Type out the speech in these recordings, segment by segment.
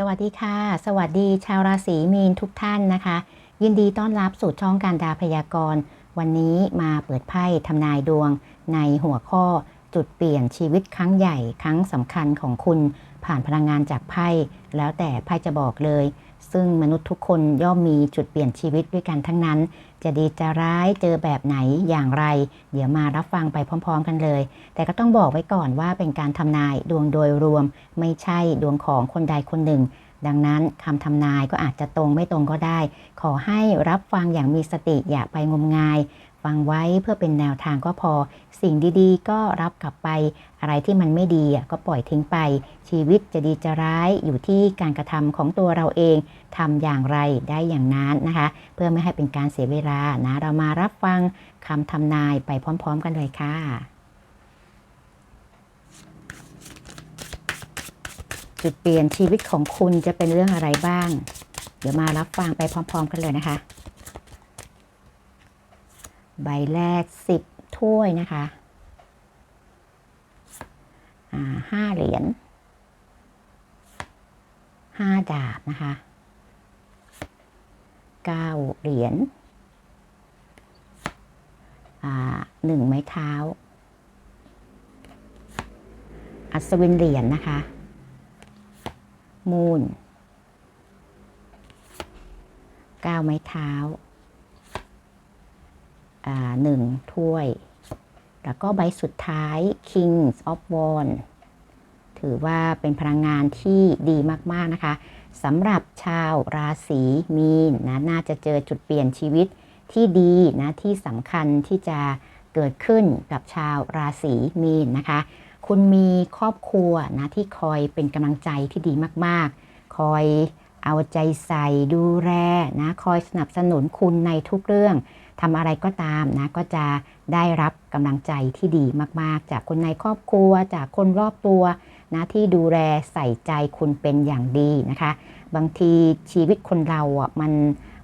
สวัสดีค่ะ สวัสดีชาวราศีมีนทุกท่านนะคะ ยินดีต้อนรับสู่ช่องการดาพยากรณ์ วันนี้มาเปิดไพ่ทำนายดวง ในหัวข้อจุดเปลี่ยนชีวิตครั้งใหญ่ครั้งสำคัญของคุณ ผ่านพลังงานจากไพ่แล้วแต่ไพ่จะบอกเลย ซึ่งมนุษย์ทุกคนย่อมมีจุดเปลี่ยนชีวิตด้วยกันทั้งนั้น จะดีจะร้ายเจอแบบไหนอย่างไร เดี๋ยวมารับฟังไปพร้อม ๆ กันเลย แต่ก็ต้องบอกไว้ก่อนว่าเป็นการทำนายดวงโดยรวม ไม่ใช่ดวงของคนใดคนหนึ่ง ดังนั้นคำทำนายก็อาจจะตรงไม่ตรงก็ได้ ขอให้รับฟังอย่างมีสติอย่าไปงมงาย ฟังไว้เพื่อเป็นแนวทางก็พอ สิ่งดีๆ ก็รับกลับไป อะไรที่มันไม่ดีก็ปล่อยทิ้งไป ชีวิตจะดีจะร้ายอยู่ที่การกระทำของตัวเราเองทำอย่างไรได้อย่างนั้นนะคะ เพื่อไม่ให้เป็นการเสียเวลานะเรามารับฟังคำทำนายไปพร้อม ๆ กันเลยค่ะจุดเปลี่ยนชีวิตของคุณจะเป็นเรื่องอะไรบ้าง เดี๋ยวมารับฟังไปพร้อม ๆ กันเลยนะคะ ใบแรกสิบถ้วยนะคะห้าเหรียญห้าดาบนะคะเก้าเหรียญหนึ่งไม้เท้า อัศวินเหรียญนะคะ มูนเก้าไม้เท้า หนึ่งถ้วย แล้วก็ใบสุดท้าย Kings of w a n d ถือว่าเป็นพลังงานที่ดีมาก ๆ นะคะสำหรับชาวราศีมีนนะน่าจะเจอจุดเปลี่ยนชีวิตที่ดีนะที่สำคัญที่จะเกิดขึ้นกับชาวราศีมีนนะคะ คุณมีครอบครัวนะที่คอยเป็นกำลังใจที่ดีมาก ๆ คอย เอาใจใส่ดูแลนะคอยสนับสนุนคุณในทุกเรื่องทำอะไรก็ตามนะก็จะได้รับกำลังใจที่ดีมากๆ จากคนในครอบครัว จากคนรอบตัวนะที่ดูแลใส่ใจคุณเป็นอย่างดีนะคะ บางทีชีวิตคนเราอะมัน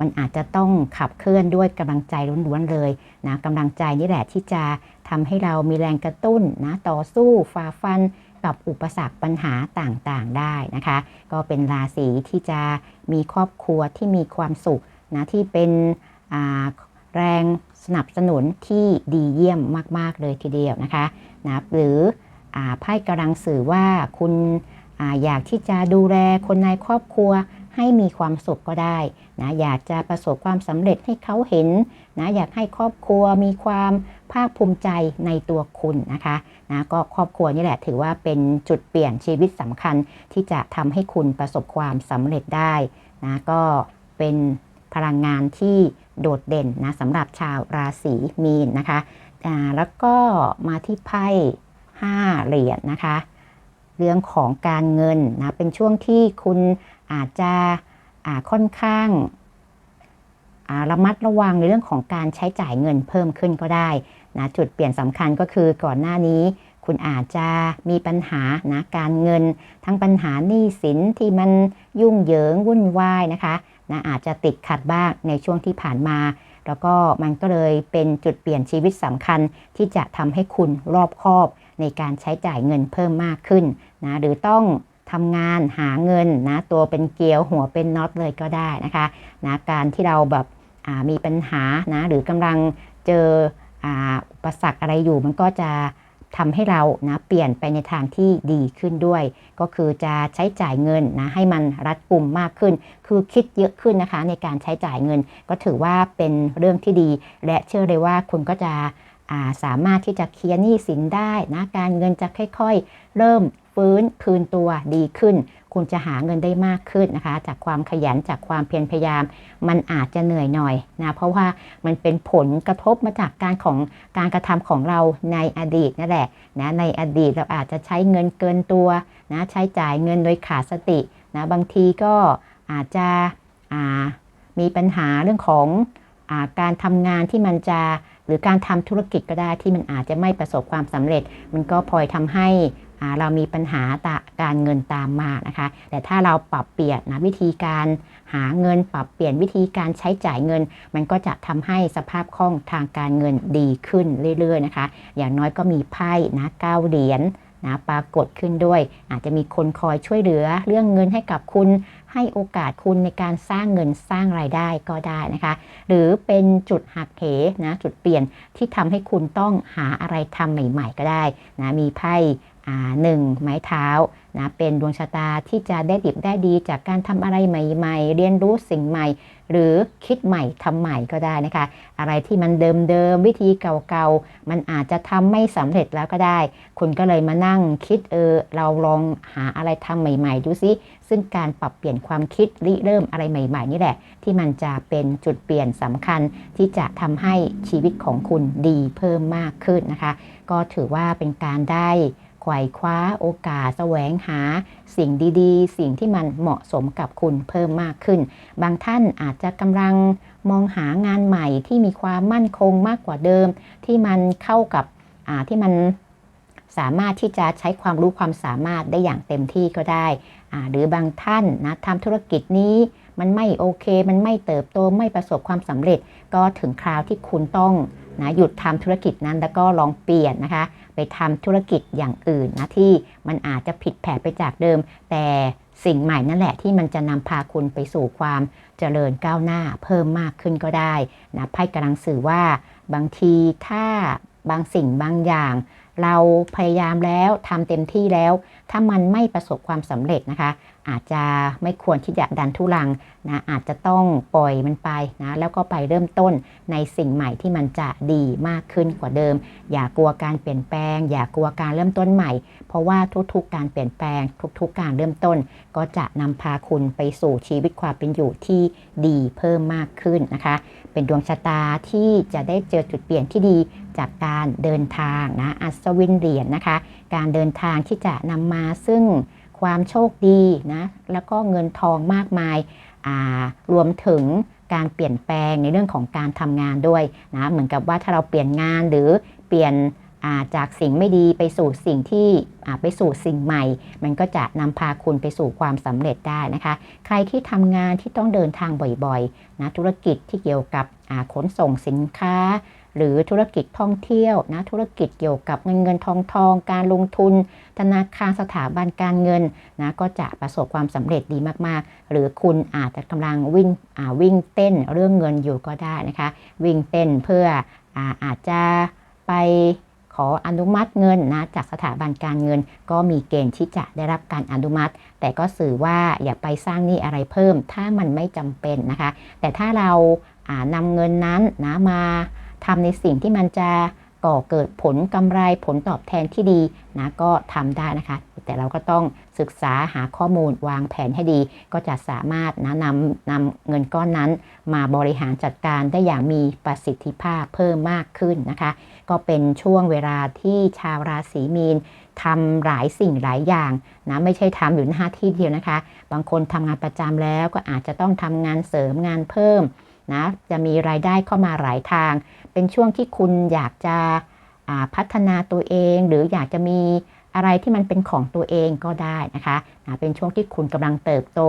มันอาจจะต้องขับเคลื่อนด้วยกำลังใจล้วนๆเลยนะกำลังใจนี่แหละที่จะทำให้เรามีแรงกระตุ้นนะต่อสู้ฝ่าฟัน กับอุปสรรคปัญหาต่างๆได้นะคะ ก็เป็นราศีที่จะมีครอบครัวที่มีความสุขนะที่เป็นแรงสนับสนุนที่ดีเยี่ยมมาก ๆ เลยทีเดียวนะคะนะหรือไพ่กำลังสื่อว่าคุณออยากที่จะดูแลคนในครอบครัว ให้มีความสุขก็ได้นะอยากจะประสบความสำเร็จให้เขาเห็นนะอยากให้ครอบครัวมีความภาคภูมิใจในตัวคุณนะคะนะก็ครอบครัวนี่แหละถือว่าเป็นจุดเปลี่ยนชีวิตสำคัญที่จะทำให้คุณประสบความสำเร็จได้นะก็เป็นพลังงานที่โดดเด่นนะสำหรับชาวราศีมีนนะคะอ่าแล้วก็มาที่ไพ่ห้าเหรียญนะคะ เรื่องของการเงินนะเป็นช่วงที่คุณ อาจจะค่อนข้างระมัดระวังในเรื่องของการใช้จ่ายเงินเพิ่มขึ้นก็ได้นะจุดเปลี่ยนสำคัญก็คือก่อนหน้านี้ คุณอาจจะมีปัญหานะการเงิน ทั้งปัญหาหนี้สินที่มันยุ่งเหยิงวุ่นวายนะคะนะอาจจะติดขัดบ้างในช่วงที่ผ่านมา แล้วก็มันก็เลยเป็นจุดเปลี่ยนชีวิตสำคัญ ที่จะทำให้คุณรอบคอบในการใช้จ่ายเงินเพิ่มมากขึ้นนะหรือต้อง ทำงานหาเงินนะตัวเป็นเกลียวหัวเป็นน็อตเลยก็ได้นะคะนะการที่เราแบบมีปัญหานะหรือกำลังเจออุปสรรคอะไรอยู่มันก็จะทำให้เรานะเปลี่ยนไปในทางที่ดีขึ้นด้วย ก็คือจะใช้จ่ายเงินนะให้มันรัดกุมมากขึ้น คือคิดเยอะขึ้นนะคะ ในการใช้จ่ายเงิน ก็ถือว่าเป็นเรื่องที่ดี และเชื่อเลยว่าคุณก็จะาสามารถที่จะเคลียร์หนี้สินได้นะการเงินจะค่อย ๆ เริ่ม ฟื้นคืนตัวดีขึ้น คุณจะหาเงินได้มากขึ้นนะคะ จากความขยันจากความเพียรพยายาม มันอาจจะเหนื่อยหน่อยนะเพราะว่ามันเป็นผลกระทบมาจากการของการกระทำของเราในอดีตนั่นแหละนะในอดีตเราอาจจะใช้เงินเกินตัวนะใช้จ่ายเงินโดยขาดสตินะบางทีก็อาจจะมีปัญหาเรื่องของอการทำงานที่มันจะ หรือการทำธุรกิจก็ได้ที่มันอาจจะไม่ประสบความสำเร็จ มันก็พลอยทำให้เรามีปัญหาตการเงินตามมานะคะ แต่ถ้าเราปรับเปลี่ยนนะวิธีการหาเงินปรับเปลี่ยนวิธีการใช้จ่ายเงิน มันก็จะทำให้สภาพคล่องทางการเงินดีขึ้นเรื่อยๆนะคะ อย่างน้อยก็มีไพ่นะเก้าเหรียญนะปรากฏขึ้นด้วย อาจจะมีคนคอยช่วยเหลือ เรื่องเงินให้กับคุณ ให้โอกาสคุณในการสร้างเงินสร้างรายได้ก็ได้นะคะ หรือเป็นจุดหักเหนะจุดเปลี่ยนที่ทำให้คุณต้องหาอะไรทำใหม่ ๆ ก็ได้นะมีไพ่หนึ่งไม้เท้านะเป็นดวงชะตาที่จะได้ดิบได้ดีจากการทำอะไรใหม่ๆ เรียนรู้สิ่งใหม่ หรือคิดใหม่ทำใหม่ก็ได้นะคะ อะไรที่มันเดิมๆวิธีเก่าๆ มันอาจจะทำไม่สำเร็จแล้วก็ได้ คุณก็เลยมานั่งคิดเออเราลองหาอะไรทำใหม่ ๆ ดูซิ ซึ่งการปรับเปลี่ยนความคิดริเริ่มอะไรใหม่ ๆ นี่แหละ ที่มันจะเป็นจุดเปลี่ยนสำคัญที่จะทำให้ชีวิตของคุณดีเพิ่มมากขึ้นนะคะ ก็ถือว่าเป็นการได้ไขว่คว้าโอกาสแสวงหา สิ่งดีๆ สิ่งที่มันเหมาะสมกับคุณเพิ่มมากขึ้น บางท่านอาจจะกำลังมองหางานใหม่ที่มีความมั่นคงมากกว่าเดิม ที่มันเข้ากับที่มันสามารถที่จะใช้ความรู้ความสามารถได้อย่างเต็มที่ก็ได้ หรือบางท่านนะทำธุรกิจนี้มันไม่โอเค มันไม่เติบโตไม่ประสบความสำเร็จ ก็ถึงคราวที่คุณต้องนะหยุดทำธุรกิจนั้นแล้วก็ลองเปลี่ยนนะคะ ไปทำธุรกิจอย่างอื่นนะที่มันอาจจะผิดแผกไปจากเดิม แต่สิ่งใหม่นั่นแหละที่มันจะนำพาคุณไปสู่ความเจริญก้าวหน้าเพิ่มมากขึ้นก็ได้นะไพ่กำลังสื่อว่าบางทีถ้าบางสิ่งบางอย่าง เราพยายามแล้วทำเต็มที่แล้ว ถ้ามันไม่ประสบความสำเร็จนะคะ อาจจะไม่ควรที่จะดันทุลังนะอาจจะต้องปล่อยมันไปนะแล้วก็ไปเริ่มต้นในสิ่งใหม่ที่มันจะดีมากขึ้นกว่าเดิม อย่ากลัวการเปลี่ยนแปลง อย่ากลัวการเริ่มต้นใหม่ เพราะว่าทุกๆ การเปลี่ยนแปลง ทุกๆ การเริ่มต้น ก็จะนำพาคุณไปสู่ชีวิตความเป็นอยู่ที่ดีเพิ่มมากขึ้นนะคะ เป็นดวงชะตาที่จะได้เจอจุดเปลี่ยนที่ดีจากการเดินทางนะอัศวินเหรียญนนะคะ การเดินทางที่จะนำมาซึ่งความโชคดีนะแล้วก็เงินทองมากมายรวมถึงการเปลี่ยนแปลงในเรื่องของการทำงานด้วยนะเหมือนกับว่าถ้าเราเปลี่ยนงานหรือเปลี่ยน จากสิ่งไม่ดีไปสู่สิ่งที่ไปสู่สิ่งใหม่ มันก็จะนำพาคุณไปสู่ความสำเร็จได้นะคะ ใครที่ทำงานที่ต้องเดินทางบ่อยๆนะธุรกิจที่เกี่ยวกับขนส่งสินค้า หรือธุรกิจท่องเที่ยวนะธุรกิจเกี่ยวกับเงินเงินทองทอง การลงทุน ธนาคารสถาบันการเงินนะก็จะประสบความสำเร็จดีมากๆ หรือคุณอาจจะกำลังวิ่งวิ่งเต้นเรื่องเงินอยู่ก็ได้นะคะ วิ่งเต้นเพื่ออาอาจจะไป ขออนุมัติเงินนะจากสถาบันการเงิน ก็มีเกณฑ์ที่จะได้รับการอนุมัติ แต่ก็สื่อว่าอย่าไปสร้างหนี้อะไรเพิ่ม ถ้ามันไม่จำเป็นนะคะ แต่ถ้าเรานำเงินนั้นนะมาทำในสิ่งที่มันจะก่อเกิดผลกำไรผลตอบแทนที่ดีนะก็ทำได้นะคะ แต่เราก็ต้องศึกษาหาข้อมูลวางแผนให้ดี ก็จะสามารถนะนำนำเงินก้อนนั้น มาบริหารจัดการได้อย่างมีประสิทธิภาพเพิ่มมากขึ้นนะคะ ก็เป็นช่วงเวลาที่ชาวราศีมีนทำหลายสิ่งหลายอย่างนะไม่ใช่ทำอยู่หน้าที่เดียวนะคะ บางคนทำงานประจำแล้วก็อาจจะต้องทำงานเสริมงานเพิ่มนะจะมีรายได้เข้ามาหลายทาง เป็นช่วงที่คุณอยากจะพัฒนาตัวเอง หรืออยากจะมี อะไรที่มันเป็นของตัวเองก็ได้นะคะนะเป็นช่วงที่คุณกำลังเติบโต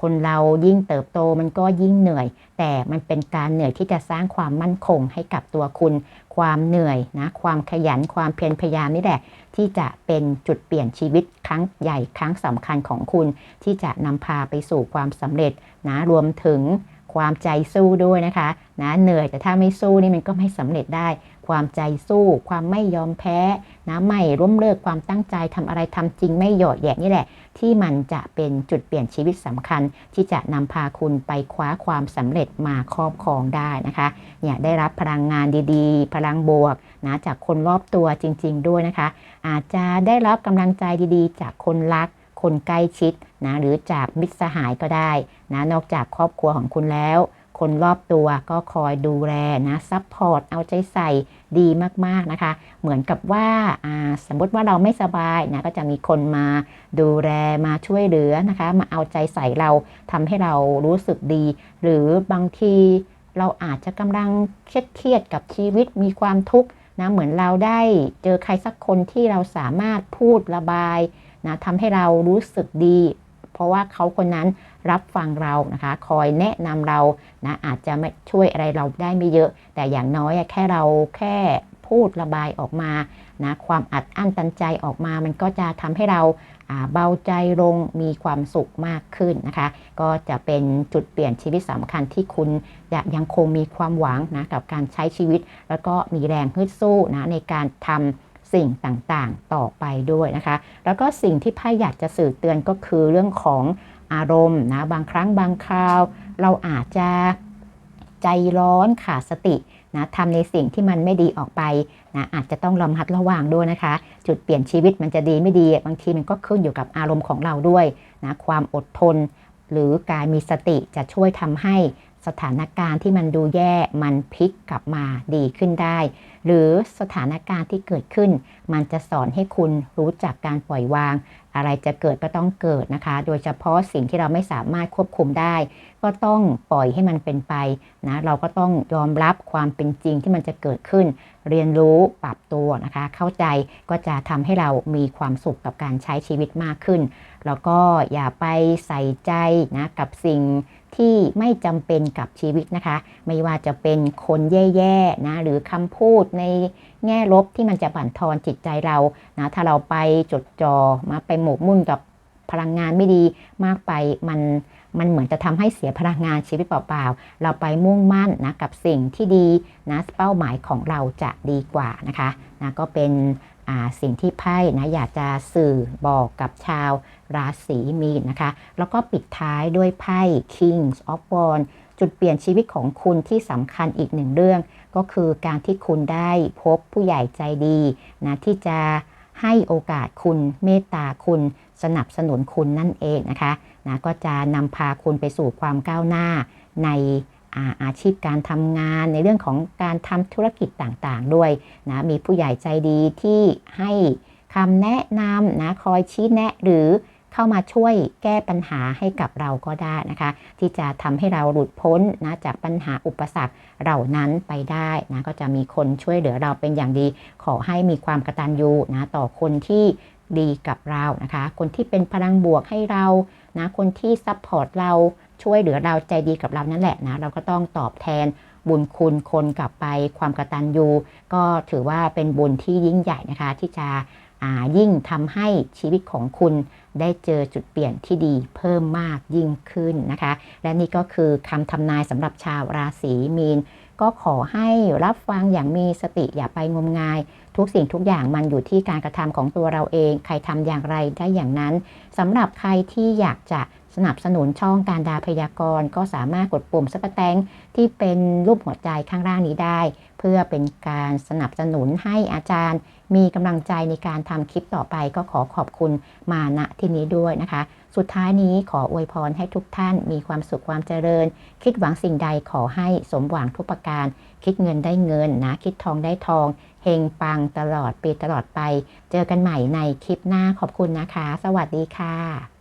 คนเรายิ่งเติบโตมันก็ยิ่งเหนื่อย แต่มันเป็นการเหนื่อยที่จะสร้างความมั่นคงให้กับตัวคุณ ความเหนื่อยนะความขยันความเพียรพยายามนี่แหละที่จะเป็นจุดเปลี่ยนชีวิตครั้งใหญ่ครั้งสำคัญของคุณ ที่จะนำพาไปสู่ความสำเร็จนะรวมถึงความใจสู้ด้วยนะคะนะเหนื่อยแต่ถ้าไม่สู้นี่มันก็ไม่สำเร็จได้ ความใจสู้ ความไม่ยอมแพ้นะไม่ร่วมเลิกความตั้งใจทำอะไรทำจริงไม่หยอดแยะนี่แหละ ที่มันจะเป็นจุดเปลี่ยนชีวิตสำคัญ ที่จะนำพาคุณไปคว้าความสำเร็จมาครอบครองได้นะคะเนี่ยได้รับพลังงานดีๆ พลังบวกนะจากคนรอบตัวจริง ๆ ด้วยนะคะ อาจจะได้รับกำลังใจดีๆ จากคนรักคนใกล้ชิดนะหรือจากมิตรสหายก็ได้นะนอกจากครอบครัวของคุณแล้ว คนรอบตัวก็คอยดูแลนะซัพพอร์ตเอาใจใส่ ดีมากๆนะคะ เหมือนกับว่าสมมติว่าเราไม่สบายนะก็จะมีคนมาดูแลมาช่วยเหลือนะคะ มาเอาใจใส่เราทำให้เรารู้สึกดี หรือบางทีเราอาจจะกำลังเครียดกับชีวิตมีความทุกข์นะเหมือนเราได้เจอใครสักคนที่เราสามารถพูดระบายนะทำให้เรารู้สึกดี เพราะว่าเขาคนนั้นรับฟังเรานะคะ คอยแนะนำเรานะอาจจะไม่ช่วยอะไรเราได้ไม่เยอะ แต่อย่างน้อยแค่เราแค่พูดระบายออกมานะความอัดอั้นตันใจออกมา มันก็จะทำให้เราเบาใจลงมีความสุขมากขึ้นนะคะ ก็จะเป็นจุดเปลี่ยนชีวิตสำคัญที่คุณจะยังคงมีความหวังนะกับการใช้ชีวิต แล้วก็มีแรงฮึดสู้นะในการทำ สิ่งต่างๆต่อไปด้วยนะคะ แล้วก็สิ่งที่ไพ่อยากจะสื่อเตือนก็คือเรื่องของอารมณ์นะบางครั้งบางคราว เราอาจจะใจร้อนขาดสตินะทำในสิ่งที่มันไม่ดีออกไปนะอาจจะต้องระมัดระวังด้วยนะคะ จุดเปลี่ยนชีวิตมันจะดีไม่ดี บางทีมันก็ขึ้นอยู่กับอารมณ์ของเราด้วยนะความอดทน หรือการมีสติจะช่วยทำให้ สถานการณ์ที่มันดูแย่มันพลิกกลับมาดีขึ้นได้ หรือสถานการณ์ที่เกิดขึ้น มันจะสอนให้คุณรู้จักการปล่อยวาง อะไรจะเกิดก็ต้องเกิดนะคะ โดยเฉพาะสิ่งที่เราไม่สามารถควบคุมได้ ก็ต้องปล่อยให้มันเป็นไปนะเราก็ต้องยอมรับความเป็นจริงที่มันจะเกิดขึ้น เรียนรู้ปรับตัวนะคะ เข้าใจก็จะทำให้เรามีความสุขกับการใช้ชีวิตมากขึ้น แล้วก็อย่าไปใส่ใจนะกับสิ่งที่ไม่จำเป็นกับชีวิตนะคะ ไม่ว่าจะเป็นคนแย่ๆนะหรือคำพูดในแง่ลบที่มันจะบั่นทอนจิตใจเรานะถ้าเราไปจดจอ่อมาไปหมกมุ่นกับ พลังงานไม่ดีมากไปมันมันเหมือนจะทำให้เสียพลังงานชีวิตเปล่าๆ เราไปมุ่งมั่นนะกับสิ่งที่ดีนะเป้าหมายของเราจะดีกว่านะคะนะก็เป็นสิ่งที่ไพ่นะอยากจะสื่อบอกกับชาวราศีมีนนะคะ แล้วก็ปิดท้ายด้วยไพ่ Kings of w a n d จุดเปลี่ยนชีวิตของคุณที่สำคัญอีกหนึ่งเรื่อง ก็คือการที่คุณได้พบผู้ใหญ่ใจดีนะที่จะให้โอกาสคุณเมตตาคุณ สนับสนุนคุณนั่นเองนะคะนะก็จะนำพาคุณไปสู่ความก้าวหน้าในอาอาชีพการทำงานในเรื่องของการทำธุรกิจต่างๆ ด้วยนะมีผู้ใหญ่ใจดีที่ให้คำแนะนำนะคอยชี้แนะหรือเข้ามาช่วยแก้ปัญหาให้กับเราก็ได้นะคะ ที่จะทำให้เราหลุดพ้นนะจากปัญหาอุปสรรคเหล่านั้นไปได้นะก็จะมีคนช่วยเหลือเราเป็นอย่างดี ขอให้มีความกตัญญูนะต่อคนที่ ดีกับเรานะคะ คนที่เป็นพลังบวกให้เรานะคนที่ซัพพอร์ตเราช่วยเหลือเราใจดีกับเรานั่นแหละนะเราก็ต้องตอบแทนบุญคุณคนกลับไปความกระตัญญูก็ถือว่าเป็นบุญที่ยิ่งใหญ่นะคะ ที่จะยิ่งทำให้ชีวิตของคุณได้เจอจุดเปลี่ยนที่ดีเพิ่มมากยิ่งขึ้นนะคะ และนี่ก็คือคำทำนายสำหรับชาวราศีมีน ก็ขอให้รับฟังอย่างมีสติอย่าไปงมงาย ทุกสิ่งทุกอย่างมันอยู่ที่การกระทำของตัวเราเอง ใครทำอย่างไรได้อย่างนั้นสำหรับใครที่อยากจะสนับสนุนช่องการดาพยากรณ์ก็สามารถกดปุ่มสปแตงที่เป็นรูปหัวใจข้างล่างนี้ได้ เพื่อเป็นการสนับสนุนให้อาจารย์ มีกำลังใจในการทำคลิปต่อไปก็ขอขอบคุณมาณที่นี้ด้วยนะคะ สุดท้ายนี้ขออวยพรให้ทุกท่านมีความสุขความเจริญ คิดหวังสิ่งใดขอให้สมหวังทุกประการ คิดเงินได้เงินนะ คิดทองได้ทอง เฮงปังตลอดปีตลอดไป เจอกันใหม่ในคลิปหน้าขอบคุณนะคะ สวัสดีค่ะ